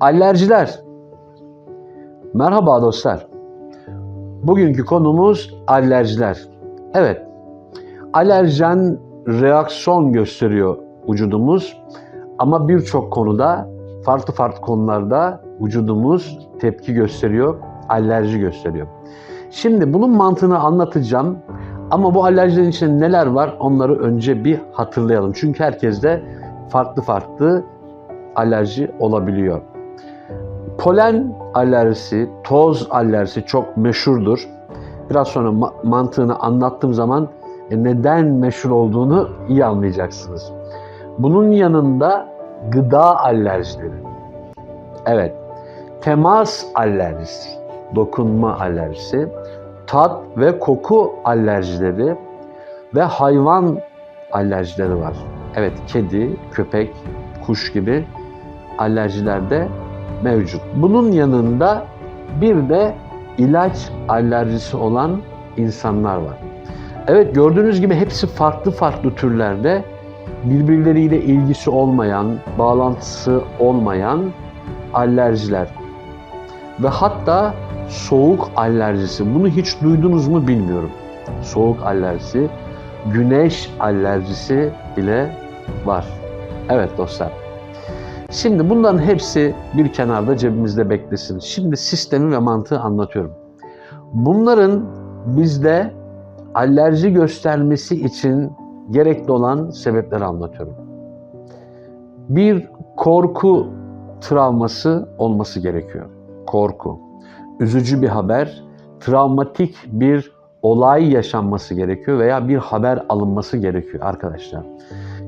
Alerjiler. Merhaba dostlar. Bugünkü konumuz alerjiler. Evet, alerjen reaksiyon gösteriyor vücudumuz ama birçok konuda, farklı farklı konularda vücudumuz tepki gösteriyor, alerji gösteriyor. Şimdi bunun mantığını anlatacağım ama bu alerjilerin içinde neler var onları önce bir hatırlayalım. Çünkü herkeste farklı farklı alerji olabiliyor. Polen alerjisi, toz alerjisi çok meşhurdur. Biraz sonra ma- mantığını anlattığım zaman e, neden meşhur olduğunu iyi anlayacaksınız. Bunun yanında gıda alerjileri. Evet, temas alerjisi, dokunma alerjisi, tat ve koku alerjileri ve hayvan alerjileri var. Evet, kedi, köpek, kuş gibi alerjiler de mevcut. Bunun yanında bir de ilaç alerjisi olan insanlar var. Evet gördüğünüz gibi hepsi farklı farklı türlerde birbirleriyle ilgisi olmayan, bağlantısı olmayan alerjiler. Ve hatta soğuk alerjisi. Bunu hiç duydunuz mu bilmiyorum. Soğuk alerjisi, güneş alerjisi bile var. Evet dostlar. Şimdi bunların hepsi bir kenarda cebimizde beklesin. Şimdi sistemi ve mantığı anlatıyorum. Bunların bizde alerji göstermesi için gerekli olan sebepleri anlatıyorum. Bir korku travması olması gerekiyor. Korku. Üzücü bir haber, travmatik bir olay yaşanması gerekiyor veya bir haber alınması gerekiyor arkadaşlar.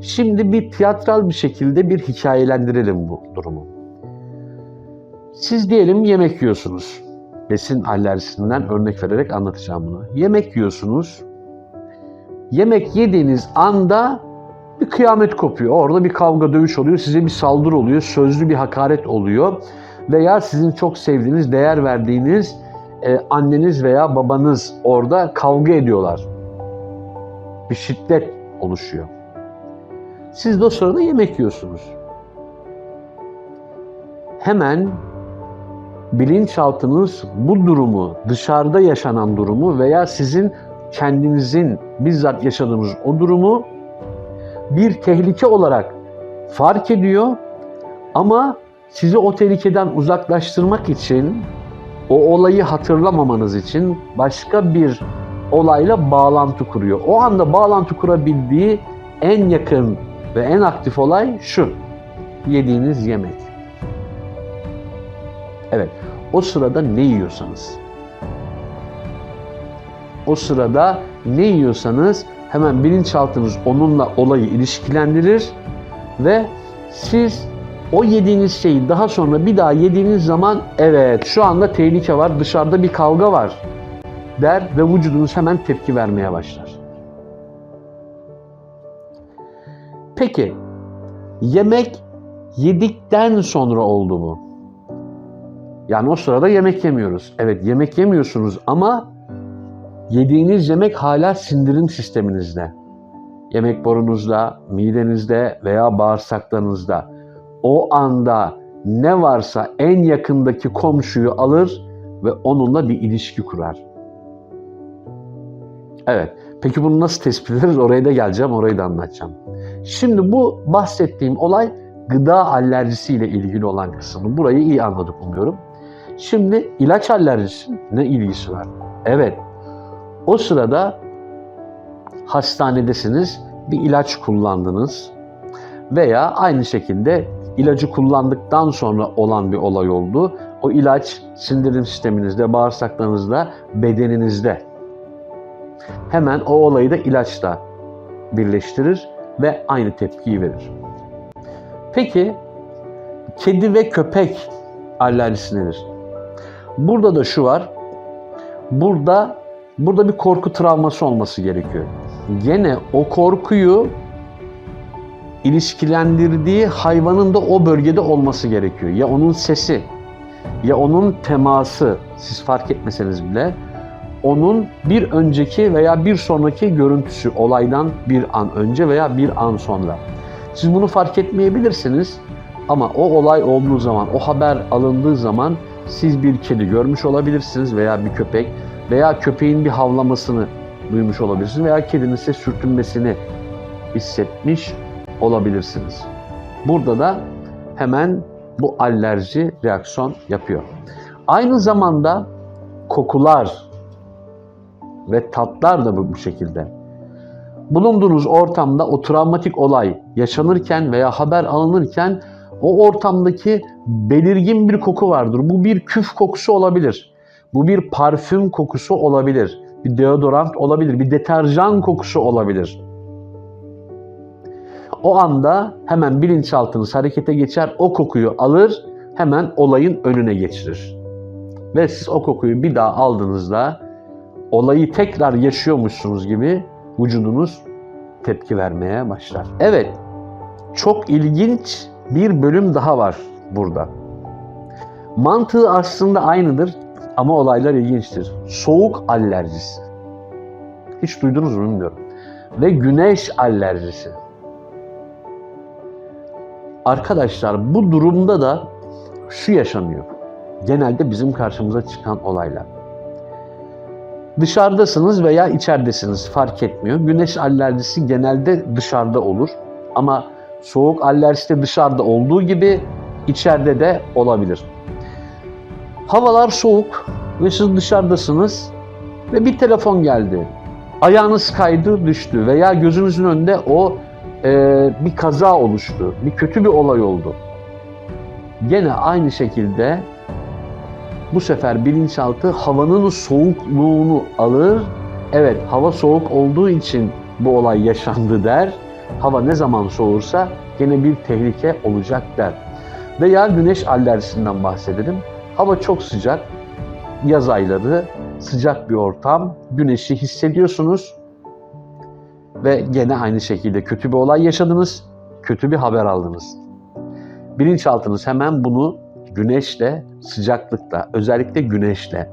Şimdi bir tiyatral bir şekilde bir hikayelendirelim bu durumu. Siz diyelim yemek yiyorsunuz. Besin alerjisinden örnek vererek anlatacağım bunu. Yemek yiyorsunuz. Yemek yediğiniz anda bir kıyamet kopuyor. Orada bir kavga dövüş oluyor. Size bir saldırı oluyor. Sözlü bir hakaret oluyor. Veya sizin çok sevdiğiniz, değer verdiğiniz e, anneniz veya babanız orada kavga ediyorlar. Bir şiddet oluşuyor. Siz de o sırada yemek yiyorsunuz. Hemen bilinçaltınız bu durumu, dışarıda yaşanan durumu veya sizin kendinizin bizzat yaşadığınız o durumu bir tehlike olarak fark ediyor ama sizi o tehlikeden uzaklaştırmak için o olayı hatırlamamanız için başka bir olayla bağlantı kuruyor. O anda bağlantı kurabildiği en yakın ve en aktif olay şu. Yediğiniz yemek. Evet. O sırada ne yiyorsanız. O sırada ne yiyorsanız hemen bilinçaltınız onunla olayı ilişkilendirir ve siz o yediğiniz şeyi daha sonra bir daha yediğiniz zaman evet şu anda tehlike var dışarıda bir kavga var der ve vücudunuz hemen tepki vermeye başlar. Peki yemek yedikten sonra oldu mu? Yani o sırada yemek yemiyoruz. Evet yemek yemiyorsunuz ama yediğiniz yemek hala sindirim sisteminizde. Yemek borunuzda, midenizde veya bağırsaklarınızda. O anda ne varsa en yakındaki komşuyu alır ve onunla bir ilişki kurar. Evet. Peki bunu nasıl tespit ederiz? Oraya da geleceğim, orayı da anlatacağım. Şimdi bu bahsettiğim olay gıda alerjisiyle ilgili olan kısmı. Burayı iyi anladık umuyorum. Şimdi ilaç alerjisi ne ilgisi var? Evet. O sırada hastanedesiniz, bir ilaç kullandınız veya aynı şekilde ilacı kullandıktan sonra olan bir olay oldu. O ilaç sindirim sisteminizde, bağırsaklarınızda, bedeninizde. Hemen o olayı da ilaçla birleştirir ve aynı tepkiyi verir. Peki kedi ve köpek alerjisi nedir? Burada da şu var. Burada burada bir korku travması olması gerekiyor. Gene o korkuyu ilişkilendirdiği hayvanın da o bölgede olması gerekiyor. Ya onun sesi, ya onun teması, siz fark etmeseniz bile onun bir önceki veya bir sonraki görüntüsü olaydan bir an önce veya bir an sonra. Siz bunu fark etmeyebilirsiniz Ama o olay olduğu zaman, o haber alındığı zaman siz bir kedi görmüş olabilirsiniz veya bir köpek veya köpeğin bir havlamasını duymuş olabilirsiniz veya kedinin size sürtünmesini hissetmiş olabilirsiniz. Burada da hemen bu alerji reaksiyon yapıyor. Aynı zamanda kokular ve tatlar da bu, şekilde. Bulunduğunuz ortamda o travmatik olay yaşanırken veya haber alınırken o ortamdaki belirgin bir koku vardır. Bu bir küf kokusu olabilir. Bu bir parfüm kokusu olabilir. Bir deodorant olabilir. Bir deterjan kokusu olabilir. O anda hemen bilinçaltınız harekete geçer. O kokuyu alır, hemen olayın önüne geçirir. Ve siz o kokuyu bir daha aldığınızda olayı tekrar yaşıyormuşsunuz gibi vücudunuz tepki vermeye başlar. Evet, çok ilginç bir bölüm daha var burada. Mantığı aslında aynıdır ama olaylar ilginçtir. Soğuk alerjisi. Hiç duydunuz mu bilmiyorum. Ve güneş alerjisi. Arkadaşlar bu durumda da şu yaşanıyor. Genelde bizim karşımıza çıkan olaylar. Dışarıdasınız veya içeridesiniz fark etmiyor. Güneş alerjisi genelde dışarıda olur. Ama soğuk alerjisi de dışarıda olduğu gibi içeride de olabilir. Havalar soğuk ve siz dışarıdasınız ve bir telefon geldi. Ayağınız kaydı düştü veya gözünüzün önünde o e, bir kaza oluştu, bir kötü bir olay oldu. Gene aynı şekilde bu sefer bilinçaltı havanın soğukluğunu alır. Evet hava soğuk olduğu için bu olay yaşandı der. Hava ne zaman soğursa gene bir tehlike olacak der. Veya güneş alerjisinden bahsedelim. Hava çok sıcak. Yaz ayları sıcak bir ortam. Güneşi hissediyorsunuz. Ve gene aynı şekilde kötü bir olay yaşadınız. Kötü bir haber aldınız. Bilinçaltınız hemen bunu güneşle, sıcaklıkla, özellikle güneşle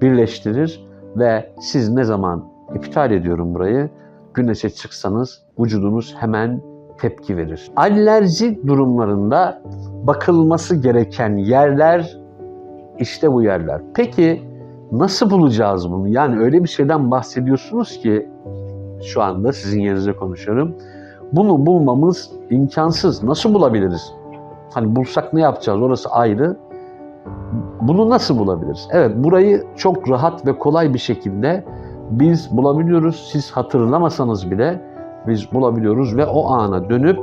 birleştirir ve siz ne zaman iptal ediyorum burayı, güneşe çıksanız vücudunuz hemen tepki verir. Alerji durumlarında bakılması gereken yerler işte bu yerler. Peki nasıl bulacağız bunu? Yani öyle bir şeyden bahsediyorsunuz ki şu anda sizin yerinize konuşuyorum. Bunu bulmamız imkansız. Nasıl bulabiliriz? Hani bulsak ne yapacağız orası ayrı. Bunu nasıl bulabiliriz? Evet burayı çok rahat ve kolay bir şekilde biz bulabiliyoruz. Siz hatırlamasanız bile biz bulabiliyoruz ve o ana dönüp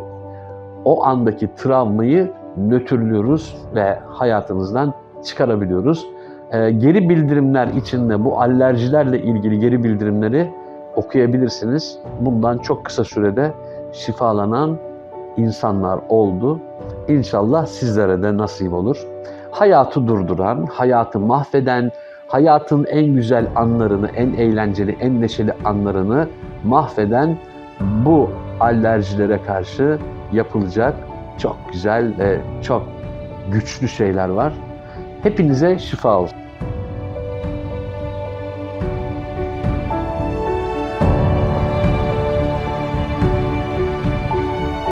o andaki travmayı nötrlüyoruz ve hayatınızdan çıkarabiliyoruz. Ee, geri bildirimler içinde bu alerjilerle ilgili geri bildirimleri okuyabilirsiniz. Bundan çok kısa sürede şifalanan insanlar oldu. İnşallah sizlere de nasip olur. Hayatı durduran, hayatı mahveden, hayatın en güzel anlarını, en eğlenceli, en neşeli anlarını mahveden bu alerjilere karşı yapılacak çok güzel ve çok güçlü şeyler var. Hepinize şifa olsun.